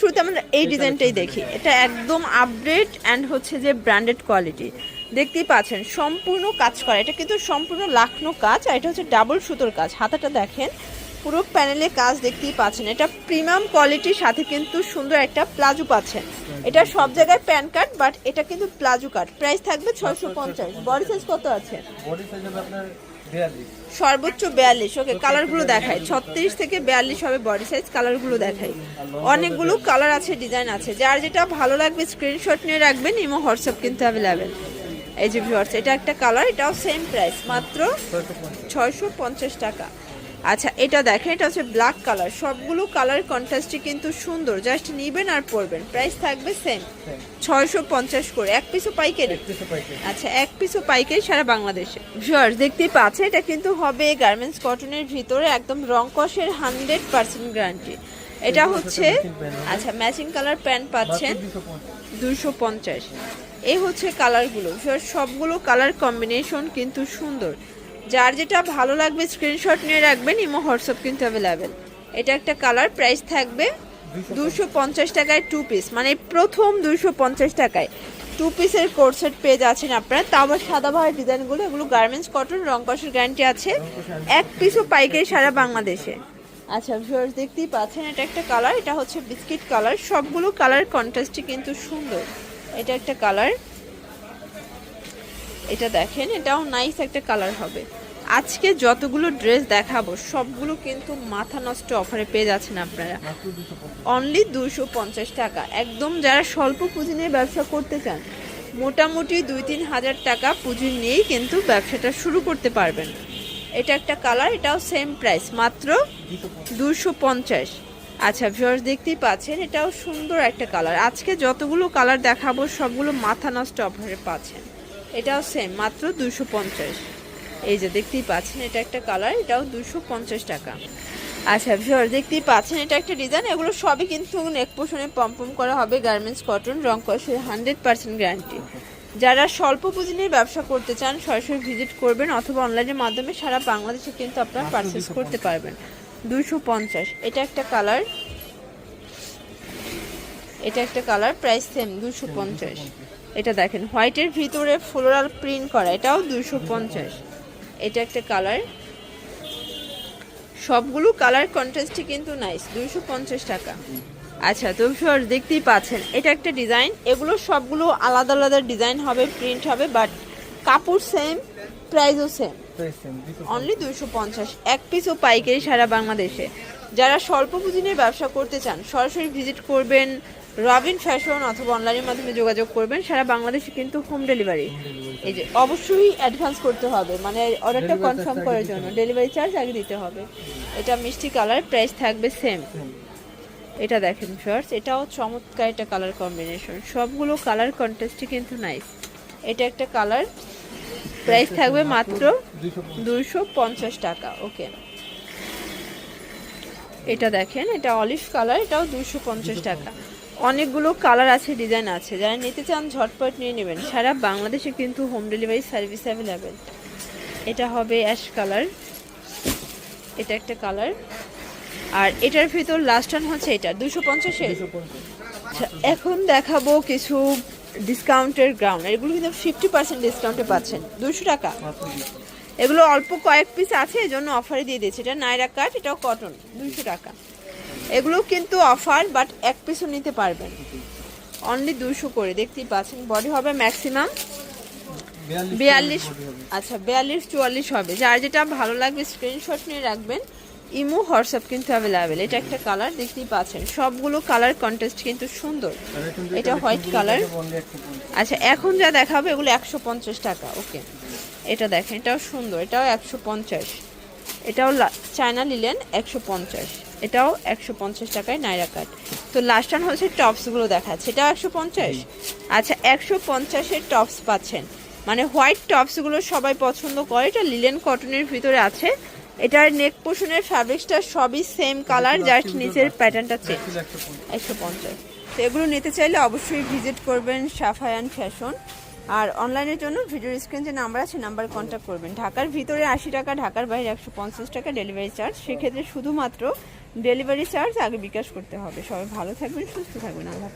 শুরুতে আমরা এই ডিজাইনটাই দেখি। এটা একদম আপডেট অ্যান্ড হচ্ছে যে ব্র্যান্ডেড কোয়ালিটি দেখতেই পাচ্ছেন সম্পূর্ণ কাজ করা। এটা কিন্তু সম্পূর্ণ লাখনো কাজ আর এটা হচ্ছে ডাবল সুতোর কাজ। হাতাটা দেখেন পুরো প্যানেলে কাজ দেখতেই পাচ্ছেন। এটা প্রিমিয়াম কোয়ালিটির সাথে কিন্তু সুন্দর একটা প্লাজো পাচ্ছেন। এটা সব জায়গায় প্যান কাট বাট এটা কিন্তু প্লাজো কাট প্রাইস থাকবে ছয়শো পঞ্চাশ। বডি সাইজ কত আছে? বডি সাইজ আপনার সর্বোচ্চ বিয়াল্লিশ। ওকে কালারগুলো দেখায় ছত্রিশ থেকে বিয়াল্লিশ হবে বডি সাইজ কালারগুলো দেখায় অনেকগুলো কালার আছে ডিজাইন আছে। যার যেটা ভালো লাগবে স্ক্রিনশট নিয়ে রাখবেন ইমো হোয়াটসঅ্যাপ কিন্তু অ্যাভেলেবেল এই যে ভিউয়ার্স এটা একটা কালার এটাও সেম প্রাইস মাত্র ছয়শো পঞ্চাশ। ছয়শো পঞ্চাশ টাকা। আচ্ছা এটা দেখেন এটা হচ্ছে ব্ল্যাক কালার সবগুলো কালার কন্ট্রাস্টই কিন্তু সুন্দর। জাস্ট নিবেন আর পরবেন। প্রাইস থাকবে সেম ছয়শো পঞ্চাশ করে। এক পিসও পাইকারি? আচ্ছা এক পিসও পাইকারি সারা বাংলাদেশে। ভিউয়ার্স দেখতে পাচ্ছে এটা কিন্তু হবে গার্মেন্টস কটনের ভিতরে একদম রং কষের হান্ড্রেড পার্সেন্ট গ্যারান্টি এটা হচ্ছে আচ্ছা ম্যাচিং কালার প্যান্ট পাচ্ছেন দুশো পঞ্চাশ। এই হচ্ছে কালারগুলো ভিউয়ার্স সবগুলো কালার কম্বিনেশন কিন্তু সুন্দর। যার যেটা ভালো লাগবে স্ক্রিনশট নিয়ে রাখবেন ইমো হোয়াটসঅ্যাপ কিন্তু অ্যাভেলেবেল এটা একটা কালার প্রাইস থাকবে দুশো পঞ্চাশ। টাকায় টু পিস মানে প্রথম দুশো পঞ্চাশ টাকায়। টু পিসের কোর্সেট পেজ আছেন আপনারা। তা আবার সাদা ভাড়া ডিজাইনগুলো এগুলো গার্মেন্টস কটন রং কষের গ্যারান্টি আছে। এক পিসও পাইকারি সারা বাংলাদেশে। আচ্ছা ভিউয়ার্স দেখতেই পাচ্ছেন এটা একটা কালার এটা হচ্ছে বিস্কিট কালার সবগুলো কালার কন্ট্রাস্টই কিন্তু সুন্দর। এটা একটা কালার এটা দেখেন এটাও নাইস একটা কালার হবে। আজকে যতগুলো ড্রেস দেখাবো, সবগুলো কিন্তু মাথা নষ্ট অফারে পেয়ে যাচ্ছেন আপনারা। অনলি দুশো পঞ্চাশ টাকা। একদম যারা স্বল্প পুঁজি নিয়ে ব্যবসা করতে চান, মোটামুটি দুই তিন হাজার টাকা পুঁজি নিয়েই কিন্তু ব্যবসাটা শুরু করতে পারবেন। এটা একটা কালার, এটাও সেম প্রাইস মাত্র দুশো পঞ্চাশ। আচ্ছা ভিউয়ার্স দেখতেই পাচ্ছেন, এটাও সুন্দর একটা কালার। আজকে যতগুলো কালার দেখাবো, সবগুলো মাথা নষ্ট অফারে পাচ্ছেন। এটাও সেম মাত্র দুশো পঞ্চাশ। এই যে দেখতেই পাচ্ছেন এটা একটা কালার এটাও দুশো পঞ্চাশ টাকা। আচ্ছা ভিউয়ার্স দেখতেই পাচ্ছেন এটা একটা ডিজাইন এগুলো সবই কিন্তু নেক পোষণে পম্পম করা হবে গার্মেন্টস কটন রং কষের হান্ড্রেড পার্সেন্ট গ্যারান্টি যারা স্বল্প পুঁজি নিয়ে ব্যবসা করতে চান সরাসরি ভিজিট করবেন অথবা অনলাইনের মাধ্যমে সারা বাংলাদেশে কিন্তু আপনারা পারচেস করতে পারবেন। দুশো পঞ্চাশ এটা একটা কালার। এটা একটা কালার প্রাইস সেম দুশো পঞ্চাশ। এটা দেখেন হোয়াইটের ভিতরে ফ্লোরাল প্রিন্ট করা এটাও দুশো পঞ্চাশ। এটা একটা কালার। সবগুলো কালার কন্ট্রাস্টই কিন্তু নাইস দুশো পঞ্চাশ টাকা। আচ্ছা তো সর দেখতেই পাচ্ছেন এটা একটা ডিজাইন এগুলো সবগুলো আলাদা আলাদা ডিজাইন হবে প্রিন্ট হবে বাট কাপড় সেম প্রাইসও সেম সেম অনলি দুইশো পঞ্চাশ। এক পিসও পাইকারি সারা বাংলাদেশে। যারা স্বল্প পুঁজি নিয়ে ব্যবসা করতে চান সরাসরি ভিজিট করবেন রবিন ফ্যাশন অথবা অনলাইনের মাধ্যমে যোগাযোগ করবেন। সারা বাংলাদেশে কিন্তু হোম ডেলিভারি এই যে অবশ্যই অ্যাডভান্স করতে হবে। মানে অর্ডারটা কনফার্ম করার জন্য। ডেলিভারি চার্জ আগে দিতে হবে। এটা মিষ্টি কালার প্রাইস থাকবে সেম এটা দেখেন শর্টস এটাও চমৎকার একটা কালার কম্বিনেশন সবগুলো কালার কন্টেস্টই কিন্তু নাইস এটা একটা কালার প্রাইস থাকবে মাত্র দুশো পঞ্চাশ টাকা। ওকে এটা দেখেন এটা অলিভ কালার এটাও দুশো পঞ্চাশ টাকা। অনেকগুলো কালার আছে ডিজাইন আছে। যারা নিতে চান ঝটপট নিয়ে নেবেন। সারা বাংলাদেশে কিন্তু হোম ডেলিভারি সার্ভিস অ্যাভেলেবেল এটা হবে অ্যাশ কালার এটা একটা কালার আর এটার ভিতর লাস্ট ওয়ান হচ্ছে এটা। দুশো পঞ্চাশের? পঞ্চাশ। আচ্ছা এখন দেখাবো কিছু ডিসকাউন্টের গ্রাউন্ড এগুলো কিন্তু ফিফটি পার্সেন্ট ডিসকাউন্টে পাচ্ছেন। দুশো টাকা। এগুলো অল্প কয়েক পিস আছে এই জন্য অফারে দিয়ে দিয়েছে। এটা নাইরা কাট এটাও কটন দুশো টাকা। এগুলো কিন্তু অফার বাট এক পিসও নিতে পারবেন। অনলি দুশো করে দেখতেই পাচ্ছেন। বডি হবে ম্যাক্সিমাম বিয়াল্লিশ আচ্ছা বিয়াল্লিশ চুয়াল্লিশ হবে। যার যেটা ভালো লাগবে স্ক্রিনশট নিয়ে রাখবেন। ইমো হোয়াটসঅ্যাপ কিন্তু অ্যাভেলেবেল এটা একটা কালার দেখতেই পাচ্ছেন। সবগুলো কালার কন্টেস্ট কিন্তু সুন্দর। এটা হোয়াইট পঞ্চাশ। আচ্ছা এখন যা দেখাবে এগুলো একশো পঞ্চাশ টাকা। ওকে এটা দেখেন এটাও সুন্দর এটাও একশো পঞ্চাশ। এটাও চায়না নিলেন একশো পঞ্চাশ। এটাও একশো পঞ্চাশ টাকায় নাইরা কাট। তো লাস্ট টান হচ্ছে টপসগুলো দেখাচ্ছে। এটাও একশো পঞ্চাশ? আচ্ছা একশো পঞ্চাশের টপস পাচ্ছেন। মানে হোয়াইট টপসগুলো সবাই পছন্দ করে। এটা লিলেন কটনের ভিতরে আছে। এটার নেক পোষণের ফ্যাব্রিক্সটা সবই সেম কালার জাস্ট নিচের প্যাটার্নটা চেঞ্জ একশো পঞ্চাশ। তো এগুলো নিতে চাইলে অবশ্যই ভিজিট করবেন সাফায়ান ফ্যাশন আর অনলাইনের জন্য ভিডিও স্ক্রিন যে নাম্বার আছে নাম্বার কন্ট্যাক্ট করবেন। ঢাকার ভিতরে আশি টাকা ঢাকার বাইরে একশো পঞ্চাশ টাকা ডেলিভারি চার্জ সেক্ষেত্রে শুধুমাত্র ডেলিভারি চার্জ আগে বিকাশ করতে হবে। সবাই ভালো থাকবেন সুস্থ থাকবেন আল্লাহ